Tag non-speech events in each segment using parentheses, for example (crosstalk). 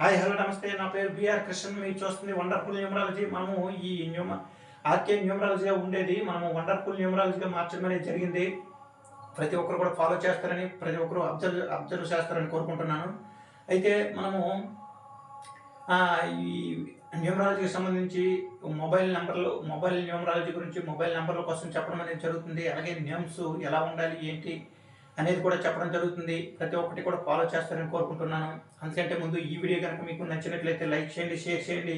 Hi hello నమస్తే. నా పేరు బిఆర్ కృష్ణన్. మీరు చూస్తుంది వండర్ఫుల్ న్యూమరాలజీ. మనము ఈ న్యూమ ఆర్కే న్యూమరాలజీగా ఉండేది. మనము వండర్ఫుల్ న్యూమరాలజీగా మార్చడం అనేది జరిగింది. ప్రతి ఒక్కరు కూడా ఫాలో చేస్తారని ప్రతి ఒక్కరు అబ్జర్వ్ అబ్జర్వ్ చేస్తారని కోరుకుంటున్నాను. అయితే మనము ఈ న్యూమరాలజీకి సంబంధించి మొబైల్ నెంబర్లు మొబైల్ న్యూమరాలజీ గురించి మొబైల్ నెంబర్ల కోసం చెప్పడం అనేది జరుగుతుంది. అలాగే నేమ్స్ ఎలా ఉండాలి ఏంటి అనేది కూడా చెప్పడం జరుగుతుంది. ప్రతి ఒక్కటి కూడా ఫాలో చేస్తారని కోరుకుంటున్నాను. అందుకంటే ముందు ఈ వీడియో కనుక మీకు నచ్చినట్లయితే లైక్ చేయండి షేర్ చేయండి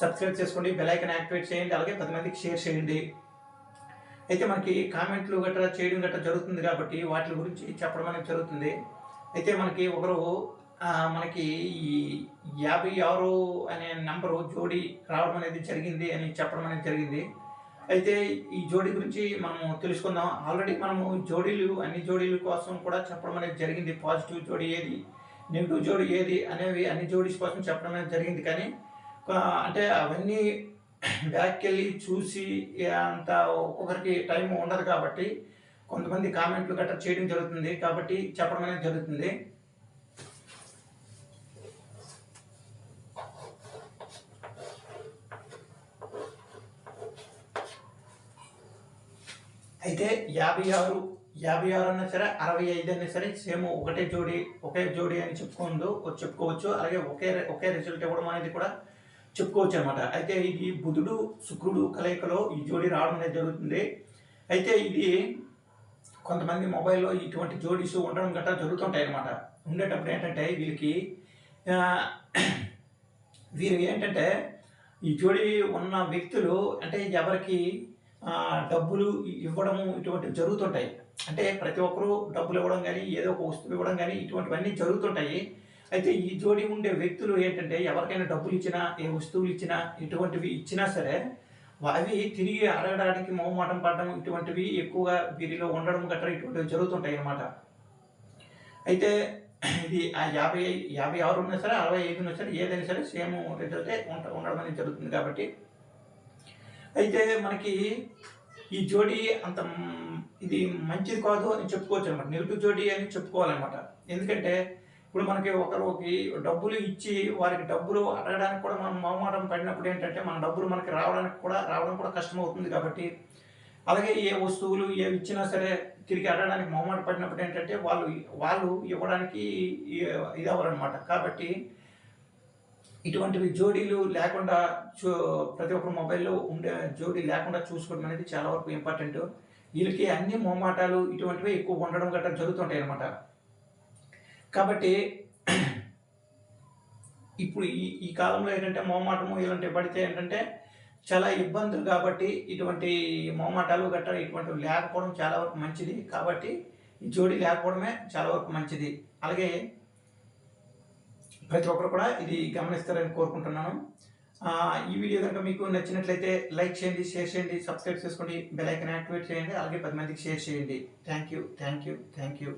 సబ్స్క్రైబ్ చేసుకోండి బెలైకన్ యాక్టివేట్ చేయండి అలాగే పది మందికి షేర్ చేయండి. అయితే మనకి కామెంట్లు గట్రా చేయడం గట్రా జరుగుతుంది కాబట్టి వాటి గురించి చెప్పడం అనేది జరుగుతుంది. అయితే మనకి ఒకరు మనకి ఈ యాభై ఆరు అనే నంబరు జోడి రావడం అనేది జరిగింది అని చెప్పడం అనేది జరిగింది. అయితే ఈ జోడీ గురించి మనము తెలుసుకుందాం. ఆల్రెడీ మనము జోడీలు అన్ని జోడీల కోసం కూడా చెప్పడం అనేది జరిగింది. పాజిటివ్ జోడీ ఏది నెగిటివ్ జోడీ ఏది అనేవి అన్ని జోడీస్ కోసం చెప్పడం అనేది జరిగింది. కానీ అంటే అవన్నీ బ్యాక్కి వెళ్ళి చూసి అంత ఒక్కొక్కరికి టైం ఉండదు కాబట్టి కొంతమంది కామెంట్లు గట్రా చేయడం జరుగుతుంది. కాబట్టి చెప్పడం అనేది జరుగుతుంది. అయితే యాభై ఆరు యాభై ఆరు అన్నా సరే అరవై ఐదు అన్నా సరే సేమ్ ఒకటే జోడి ఒకే జోడి అని చెప్పుకుందు చెప్పుకోవచ్చు. అలాగే ఒకే ఒకే రిజల్ట్ ఇవ్వడం అనేది కూడా చెప్పుకోవచ్చు అనమాట అయితే ఇది బుధుడు శుక్రుడు కలయికలో ఈ జోడి రావడం అనేది జరుగుతుంది. అయితే ఇది కొంతమంది మొబైల్లో ఇటువంటి జోడీస్ ఉండడం గట్రా జరుగుతుంటాయి అనమాట ఉండేటప్పుడు ఏంటంటే వీళ్ళకి వీరు ఏంటంటే ఈ జోడి ఉన్న వ్యక్తులు అంటే ఎవరికి డబ్బులు ఇవ్వడము ఇటువంటివి జరుగుతుంటాయి. అంటే ప్రతి ఒక్కరూ డబ్బులు ఇవ్వడం కానీ ఏదో ఒక వస్తువు ఇవ్వడం కానీ ఇటువంటివన్నీ జరుగుతుంటాయి. అయితే ఈ జోడి ఉండే వ్యక్తులు ఏంటంటే ఎవరికైనా డబ్బులు ఇచ్చినా ఏ వస్తువులు ఇచ్చినా ఇటువంటివి ఇచ్చినా సరే అవి తిరిగి అడగడానికి మొహమాటం పడడం ఇటువంటివి ఎక్కువగా వీరిలో ఉండడం గట్రా ఇటువంటివి జరుగుతుంటాయి అన్నమాట. అయితే ఇది ఆ యాభై యాభై ఆరు ఉన్నా సరే అరవై ఐదు ఉన్నా సరే ఏదైనా సరే సేమ్ రిజల్టే ఉంట ఉండడం అనేది జరుగుతుంది కాబట్టి అయితే మనకి ఈ జోడీ అంత ఇది మంచిది కాదు అని చెప్పుకోవచ్చు అనమాట నెగిటివ్ జోడీ అని చెప్పుకోవాలన్నమాట. ఎందుకంటే ఇప్పుడు మనకి ఒకరికి డబ్బులు ఇచ్చి వారికి డబ్బులు అడగడానికి కూడా మనం మొహమాటం పడినప్పుడు ఏంటంటే మన డబ్బులు మనకి రావడానికి కూడా రావడం కూడా కష్టం అవుతుంది కాబట్టి అలాగే ఏ వస్తువులు ఏవి ఇచ్చినా సరే తిరిగి అడగడానికి మొహమాట పడినప్పుడు ఏంటంటే వాళ్ళు వాళ్ళు ఇవ్వడానికి ఇది అవ్వరనమాట కాబట్టి ఇటువంటివి జోడీలు లేకుండా చూ ప్రతి ఒక్కరు మొబైల్లో ఉండే జోడీ లేకుండా చూసుకోవడం అనేది చాలా వరకు ఇంపార్టెంట్ వీళ్ళకి అన్ని మోమాటాలు ఇటువంటివి ఎక్కువ ఉండడం గట్రా జరుగుతుంటాయి అనమాట కాబట్టి (clears throat) ఇప్పుడు ఈ ఈ కాలంలో ఏంటంటే మొహమాటము ఇలాంటివి పడితే ఏంటంటే చాలా ఇబ్బందులు కాబట్టి ఇటువంటి మొహమాటాలు గట్రా ఇటువంటివి లేకపోవడం చాలా వరకు మంచిది. కాబట్టి ఈ జోడీ లేకపోవడమే చాలా వరకు మంచిది. అలాగే ప్రతి ఒక్కరు కూడా ఇది గమనిస్తారని కోరుకుంటున్నాను. ఈ వీడియో కనుక మీకు నచ్చినట్లయితే లైక్ చేయండి షేర్ చేయండి సబ్స్క్రైబ్ చేసుకోండి బెల్ ఐకన్ యాక్టివేట్ చేయండి అలాగే పది మందికి షేర్ చేయండి. Thank you thank you thank you.